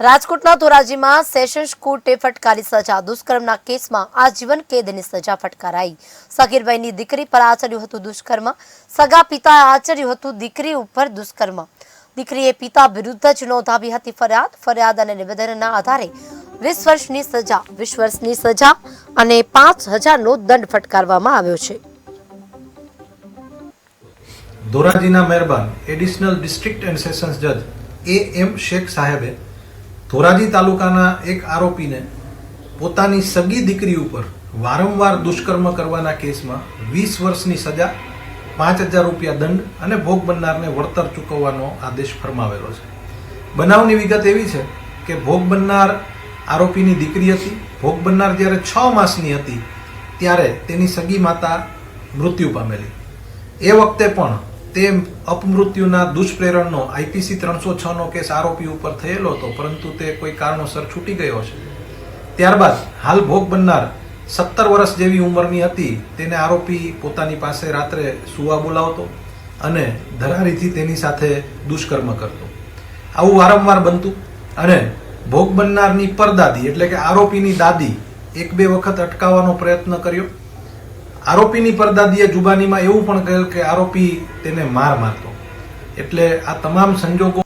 રાજકોટના ધોરાજીમાં સેશન્સ કોર્ટે ફટકારી સજા. દુષ્કર્મના કેસમાં આજીવન કેદની સજા ફટકારાઈ. સગીરભાઈની દીકરી પર આચર્યું હતું દુષ્કર્મ. સગા પિતાએ આચર્યું હતું દીકરી ઉપર દુષ્કર્મ. દીકરીએ પિતા વિરુદ્ધ જ નોંધાવી હતી ફરિયાદ. ફરિયાદ અને નિવેદનના આધારે વીસ વર્ષની સજા, વીસ વર્ષની સજા અને પાંચ હજારનો દંડ ફટકારવામાં આવ્યો છે. ધોરાજીના મહેરબાન એડિશનલ ડિસ્ટ્રિક્ટ એન્ડ સેશન્સ જજ એ એમ શેખ સાહેબે ધોરાજી તાલુકાના એક આરોપીને પોતાની સગી દીકરી ઉપર વારંવાર દુષ્કર્મ કરવાના કેસમાં વીસ વર્ષની સજા, પાંચ હજાર રૂપિયા દંડ અને ભોગ બનનારને વળતર ચૂકવવાનો આદેશ ફરમાવેલો છે. બનાવની વિગત એવી છે કે ભોગ બનનાર આરોપીની દીકરી હતી. ભોગ બનનાર જ્યારે છ માસની હતી, ત્યારે તેની સગી માતા મૃત્યુ પામેલી. એ વખતે પણ તે અપમૃત્યુના દુષ્પ્રેરણનો આઈપીસી ત્રણસો છ નો કેસ આરોપી ઉપર થયેલો હતો, પરંતુ તે કોઈ કારણોસર છૂટી ગયો છે. ત્યારબાદ હાલ ભોગ બનનાર સત્તર વર્ષ જેવી ઉંમરની હતી, તેને આરોપી પોતાની પાસે રાત્રે સુવા બોલાવતો અને ધરારીથી તેની સાથે દુષ્કર્મ કરતો. આવું વારંવાર બનતું અને ભોગ બનનારની પરદાદી એટલે કે આરોપીની દાદી એક બે વખત અટકાવવાનો પ્રયત્ન કર્યો. આરોપીની પરદાદીએ જુબાનીમાં એવું પણ કહેલ કે આરોપી તેને માર મારતો. એટલે આ તમામ સંજોગો